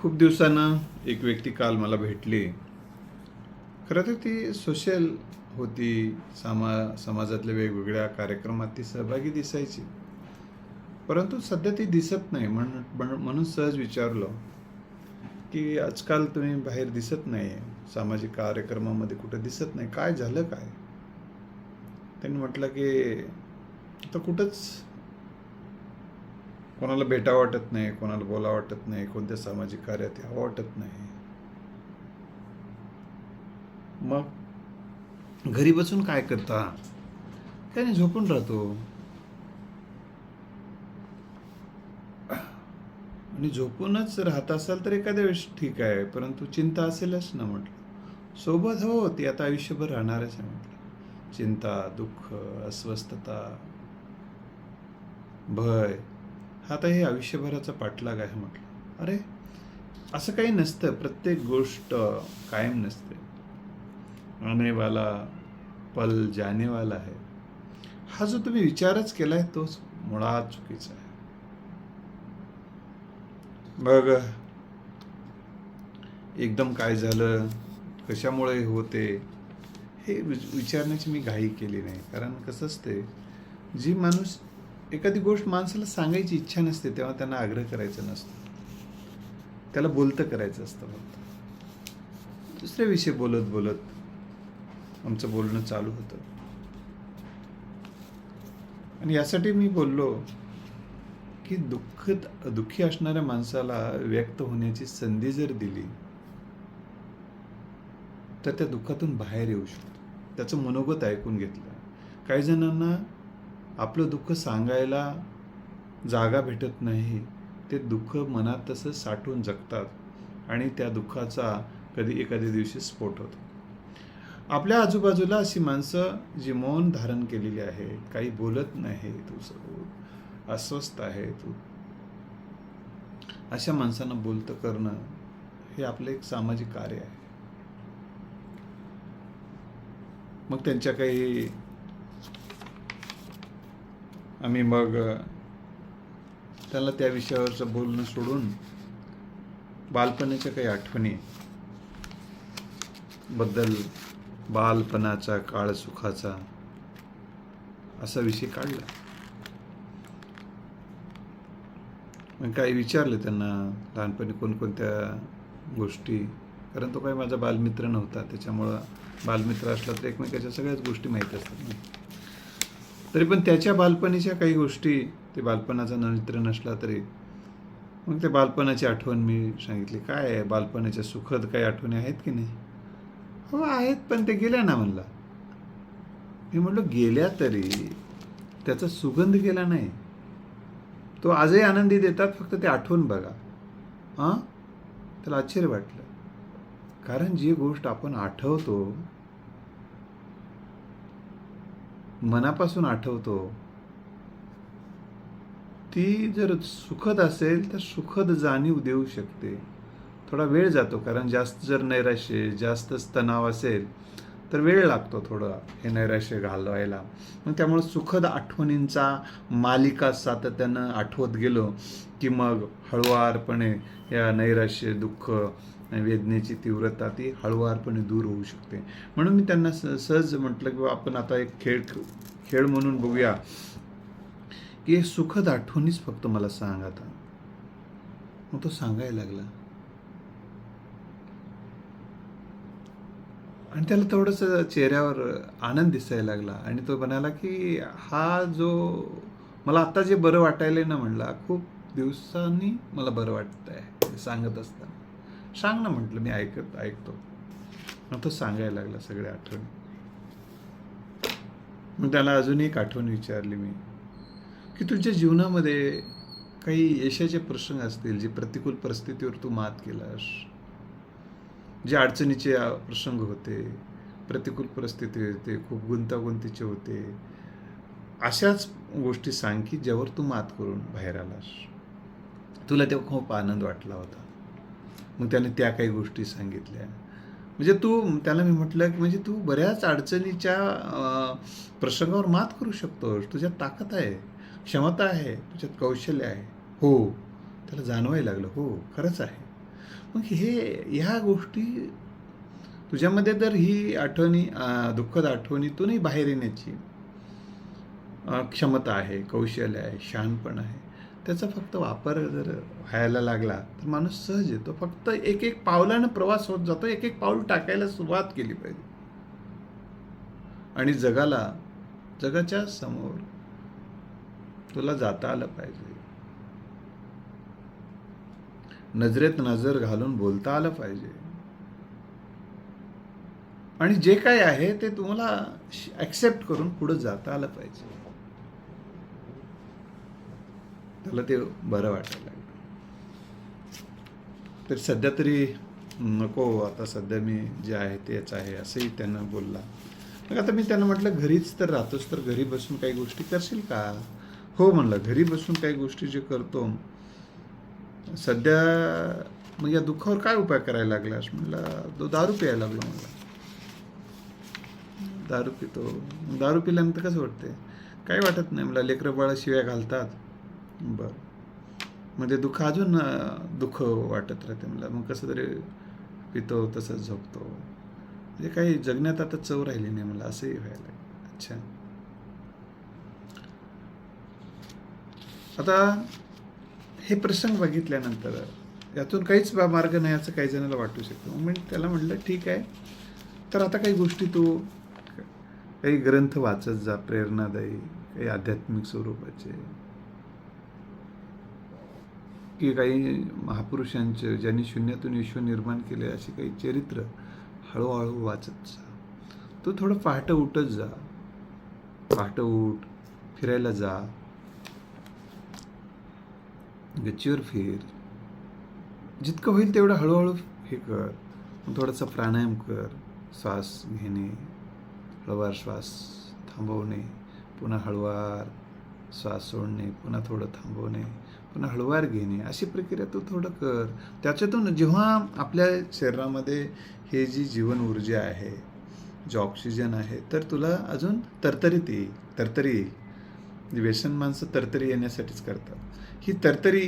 खूप दिवसानं एक व्यक्ती काल मला भेटली. खरं तर ती सोशल होती सामा समाजातल्या वेगवेगळ्या कार्यक्रमात ती सहभागी दिसायची. परंतु सध्या ती दिसत नाही. म्हणून म्हण- म्हणून सहज विचारलं की आजकाल तुम्ही बाहेर दिसत नाही सामाजिक कार्यक्रमामध्ये कुठं दिसत नाही. काय झालं काय? त्यांनी म्हटलं की आता कुठंच कोणाला भेटा वाटत नाही कोणाला बोला वाटत नाही कोणत्या सामाजिक कार्यात यावं वाटत नाही. मग घरी बसून काय करता? काय नाही झोपून राहतो. आणि झोपूनच राहत असाल तर एखाद्या वेळेस ठीक आहे परंतु चिंता असेलच ना म्हटलं. सोबत हो ती आता आयुष्यभर राहणारच आहे म्हटलं. चिंता दुःख अस्वस्थता. भय. आता हे आयुष्यभराचा पाठलाग आहे म्हटलं. अरे असं काही नसतं. प्रत्येक गोष्ट कायम नसते. आणेवाला पल जानेवाला आहे. हा जो तुम्ही विचारच केलाय तोच मुळात चुकीचा आहे. बघ एकदम काय झालं कशामुळे होते हे विचारण्याची मी घाई केली नाही. कारण कसं असते जी माणूस एखादी गोष्ट माणसाला सांगायची इच्छा नसते तेव्हा त्यांना आग्रह करायचा नसतो. त्याला बोलतं करायचं असतं फक्त. दुसऱ्या विषयी बोलत बोलत आमचं बोलणं चालू होतं. आणि यासाठी मी बोललो की दुःखत दुःखी असणाऱ्या माणसाला व्यक्त होण्याची संधी जर दिली तर त्या दुःखातून बाहेर येऊ शकतो. त्याचं मनोगत ऐकून घेतलं. काही जणांना आपलं दुःख सांगायला जागा भेटत नाही. ते दुःख मनात तसं साठून जगतात आणि त्या दुःखाचा कधी एखाद्या दिवशी स्फोट होतो. आपल्या आजूबाजूला अशी माणसं जी मौन धारण केलेली आहेत काही बोलत नाही तू अस्वस्थ आहे तू अशा माणसांना बोलतं करणं हे आपलं एक सामाजिक कार्य आहे. मग त्यांच्या काही आम्ही मग त्याला त्या विषयावरचं बोलणं सोडून बालपणाच्या काही आठवणी बद्दल बालपणाचा काळ सुखाचा असा विषय काढला. मग काही विचारले त्यांना लहानपणी कोणकोणत्या गोष्टी कारण तो काही माझा बालमित्र नव्हता त्याच्यामुळं बालमित्र असला तर एकमेकाच्या सगळ्याच गोष्टी माहीत असतात ना. तरी पण त्याच्या बालपणीच्या काही गोष्टी ते बालपणाचा मित्र नसला तरी मग त्या बालपणाची आठवण मी सांगितली. काय आहे? बालपणाच्या सुखद काही आठवणी आहेत की नाही? हो आहेत पण ते गेल्या ना म्हणला. मी म्हटलं गेल्या तरी त्याचा सुगंध गेला नाही. तो आजही आनंदी देतात फक्त ते आठवून बघा. हां? त्याला आश्चर्य वाटलं. कारण जी गोष्ट आपण आठवतो मनापासून आठवतो ती जर सुखद असेल तर सुखद जाणीव देऊ शकते. थोडा वेळ जातो कारण जास्त जर नैराश्य जास्तच तणाव असेल तर वेळ लागतो थोडं हे नैराश्य घालवायला. मग त्यामुळे सुखद आठवणींचा मालिका सातत्यानं आठवत गेलो की मग हळुवारपणे या नैराश्य दुःख वेदनेची तीव्रता ती हळुवारपणे दूर होऊ शकते. म्हणून मी त्यांना स सहज म्हटलं की आपण आता एक खेळ खेळ म्हणून बघूया. की हे सुखद आठवणीच फक्त मला सांग आता. मग तो सांगायला लागला. आणि त्याला थोडंसं चेहऱ्यावर आनंद दिसायला लागला. आणि तो म्हणाला की हा जो मला आत्ता जे बरं वाटायला ना म्हणला खूप दिवसांनी मला बरं वाटत आहे सांगत असताना. सांग ना म्हटलं मी ऐकत ऐकतो. मग तो सांगायला लागला सगळ्या आठवणी. मग त्याला अजून एक आठवण विचारली मी की तुझ्या जीवनामध्ये काही यशाचे प्रसंग असतील जे प्रतिकूल परिस्थितीवर तू मात केलास? जे अडचणीचे प्रसंग होते प्रतिकूल परिस्थिती होते खूप गुंतागुंतीचे होते अशाच गोष्टी सांग की ज्यावर तू मात करून बाहेर आलास. तुला तेव्हा खूप आनंद वाटला होता. मग त्याने त्या काही गोष्टी सांगितल्या. म्हणजे तू त्याला मी म्हटलं की म्हणजे तू बऱ्याच अडचणीच्या प्रसंगावर मात करू शकतोस. तुझ्यात ताकद आहे क्षमता आहे तुझ्यात कौशल्य आहे. हो त्याला जाणवायला लागलं. हो खरंच आहे. मग हे ह्या गोष्टी तुझ्यामध्ये जर ही आठवणी दुःखद आठवणीतूनही बाहेर येण्याची क्षमता आहे कौशल्य आहे शहाणपण आहे. त्याचा फक्त वापर जर व्हायला लागला तर माणूस सहज येतो. फक्त एक एक पावलानं प्रवास होत जातो. एक एक पाऊल टाकायला सुरुवात केली पाहिजे. आणि जगाला जगाच्या समोर तुला जाता आलं पाहिजे. नजरेत नजर घालून बोलता आलं पाहिजे. आणि जे काय आहे ते तुम्हाला ॲक्सेप्ट करून पुढे जाता आलं पाहिजे. त्याला ते बरं वाटायला लागलं. तर सध्या तरी नको आता सध्या मी जे आहे तेच आहे असंही त्यांना बोलला. मग आता मी त्यांना म्हटलं घरीच तर राहतोस तर घरी बसून काही गोष्टी करशील का? हो म्हणलं घरी बसून काही गोष्टी जे करतो. सध्या मग या दुःखावर काय उपाय करायला लागलास? म्हणलं तो दारू प्यायला लागलो मला दारू पितो. दारू पिल्यानंतर कसं वाटते काही वाटत नाही. मला लेकरं बाळा शिव्या घालतात. बरं. मग ते दुःख अजून दुःख वाटत राहते मला. मग कसं तरी पितो तसंच झोपतो. म्हणजे काही जगण्यात आता चव राहिली नाही मला असंही व्हायला अच्छा. आता हे प्रसंग बघितल्यानंतर यातून काहीच मार्ग नाही असं काही जणांना वाटू शकतो. मग मी त्याला म्हटलं ठीक आहे. तर आता काही गोष्टी तू काही ग्रंथ वाचत जा प्रेरणादायी काही आध्यात्मिक स्वरूपाचे. की काही महापुरुषांचे ज्यांनी शून्यातून विश्व निर्माण केले असे काही चरित्र हळूहळू वाचत जा. तू थोडं पहाटं उठत जा. पहाटं उठ फिरायला जा. गच्चीवर फिर. जितकं होईल तेवढं हळूहळू हे कर. मग थोडासा प्राणायाम कर. श्वास घेणे. हळूवार श्वास थांबवणे. पुन्हा हळूवार श्वास सोडणे. पुन्हा थोडं थांबवणे. पुन्हा हळूवार घेणे अशी प्रक्रिया तू थोडं कर. त्याच्यातून जेव्हा आपल्या शरीरामध्ये हे जी जीवन ऊर्जा आहे जे ऑक्सिजन आहे तर तुला अजून तरतरीत येईल तरतरी येईल. म्हणजे व्यसन माणसं तरतरी येण्यासाठीच करतात. ही तरतरी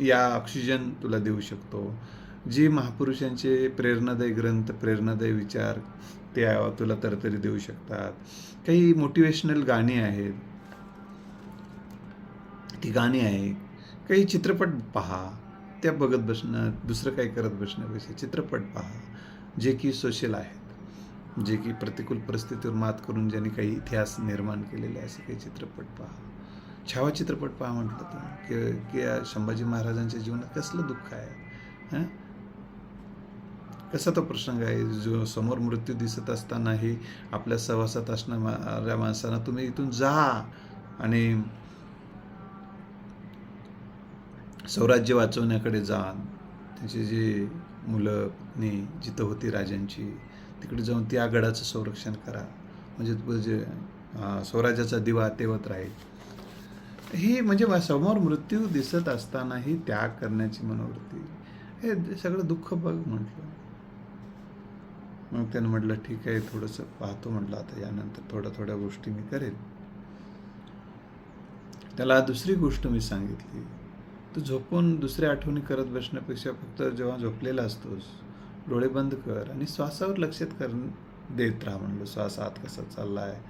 या ऑक्सिजन तुला देऊ शकतो. जी महापुरुषांचे प्रेरणादायी ग्रंथ प्रेरणादायी विचार ते तुला तरतरी देऊ शकतात. काही मोटिवेशनल गाणी आहेत. ती गाणी आहे काही चित्रपट पहा. त्या बघत बसणं दुसरं काही करत बसण्यापेक्षा चित्रपट पहा जे की सोशल आहेत. जे की प्रतिकूल परिस्थितीवर मात करून ज्यांनी काही इतिहास निर्माण केलेले असे काही चित्रपट पहा. छावा चित्रपट पहा म्हटलं तर. की की संभाजी महाराजांच्या जीवनात कसलं दुःख आहे? हां? कसा तो प्रसंग आहे? जो समोर मृत्यू दिसत असतानाही आपल्या सहवासात असणाऱ्या माणसांना तुम्ही इथून जा आणि स्वराज्य वाचवण्याकडे जाण त्यांची जी मुलं पत्नी जिथं होती राजांची तिकडे जाऊन त्या गडाचं संरक्षण करा. म्हणजे, म्हणजे स्वराज्याचा दिवा तेवत राहील. ही म्हणजे समोर मृत्यू दिसत असतानाही त्याग करण्याची मनोवृत्ती. हे सगळं दुःख बघ म्हटलं. मग त्यानं म्हटलं ठीक आहे थोडंसं पाहतो म्हटलं आता यानंतर थोड्या थोड्या गोष्टी मी करेन. त्याला दुसरी गोष्ट मी सांगितली. तू झोपून दुसऱ्या आठवणी करत बसण्यापेक्षा फक्त जेव्हा झोपलेला असतोस डोळे बंद कर आणि श्वासावर लक्षात कर देत राहा म्हणलं. श्वास आत कसा चालला आहे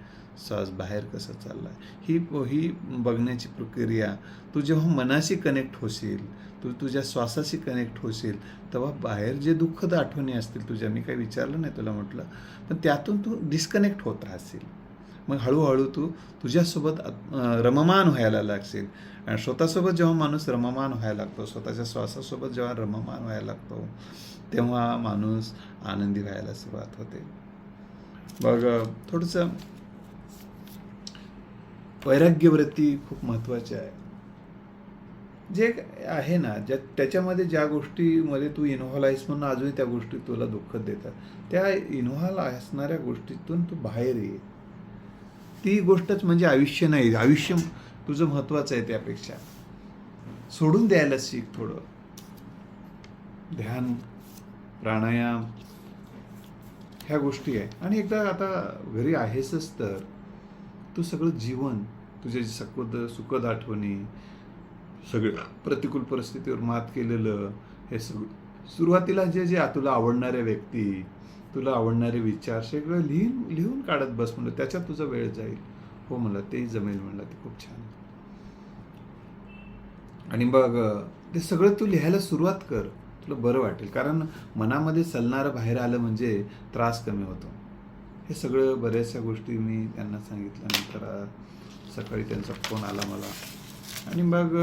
श्वास बाहेर कसा चालला आहे ही ही बघण्याची प्रक्रिया तू जेव्हा मनाशी कनेक्ट होशील तू तुझ्या श्वासाशी कनेक्ट होशील तेव्हा बाहेर जे दुःखद आठवणी असतील तुझ्या मी काही विचारलं नाही तुला म्हटलं पण त्यातून तू डिस्कनेक्ट होत राहशील. मग हळूहळू तू तुझ्यासोबत रममान व्हायला लागशील. आणि स्वतःसोबत जेव्हा माणूस रममान व्हायला लागतो स्वतःच्या श्वासासोबत जेव्हा रममान व्हायला लागतो तेव्हा माणूस आनंदी व्हायला सुरुवात होते. मग थोडंसं वैराग्यवृत्ती खूप महत्त्वाची आहे. जे आहे ना ज्या त्याच्यामध्ये ज्या गोष्टीमध्ये तू इन्व्हॉल्व आहेस म्हणून अजूनही त्या गोष्टी तुला दुःख देतात. त्या इन्व्हॉल्व असणाऱ्या गोष्टीतून तू बाहेर ये. ती गोष्टच म्हणजे आयुष्य नाही. आयुष्य तुझं महत्त्वाचं आहे त्यापेक्षा. सोडून द्यायला शिक थोडं. ध्यान प्राणायाम ह्या गोष्टी आहे. आणि एकदा आता घरी आहेसच तर तू सगळं जीवन तुझ्या सकद सुखद आठवणी सगळं प्रतिकूल परिस्थितीवर मात केलेलं हे सगळं सुरुवातीला जे जे तुला आवडणाऱ्या व्यक्ती तुला आवडणारे विचार सगळं लिहून लिहून काढत बस म्हणलं त्याच्यात तुझा वेळ जाईल. हो म्हणलं तेही जमेल म्हणलं ते खूप छान. आणि मग ते सगळं तू लिहायला सुरुवात कर. तुला बरं वाटेल कारण मनामध्ये सलणारं बाहेर आलं म्हणजे त्रास कमी होतो. हे सगळं बऱ्याचशा गोष्टी मी त्यांना सांगितल्यानंतर सकाळी त्यांचा फोन आला मला. आणि मग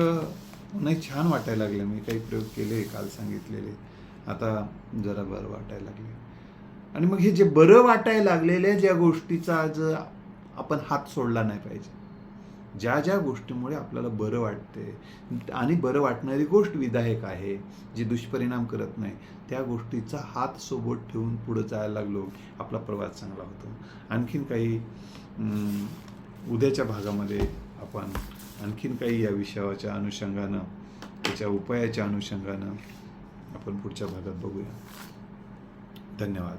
नाही छान वाटायला लागलं. मी काही प्रयोग केले काल सांगितलेले. आता जरा बरं वाटायला लागले. आणि मग हे जे बरं वाटायला लागलेल्या ज्या गोष्टीचा आज आपण हात सोडला नाही पाहिजे. ज्या ज्या गोष्टीमुळे आपल्याला बरं वाटते आणि बरं वाटणारी गोष्ट विधायक आहे जी दुष्परिणाम करत नाही त्या गोष्टीचा हात सोबत ठेवून पुढे जायला लागलो आपला प्रवास चांगला होतो. आणखीन काही उद्याच्या भागामध्ये आपण आणखीन काही या विषयाच्या अनुषंगानं त्याच्या उपायाच्या अनुषंगानं आपण पुढच्या भागात बघूया. धन्यवाद.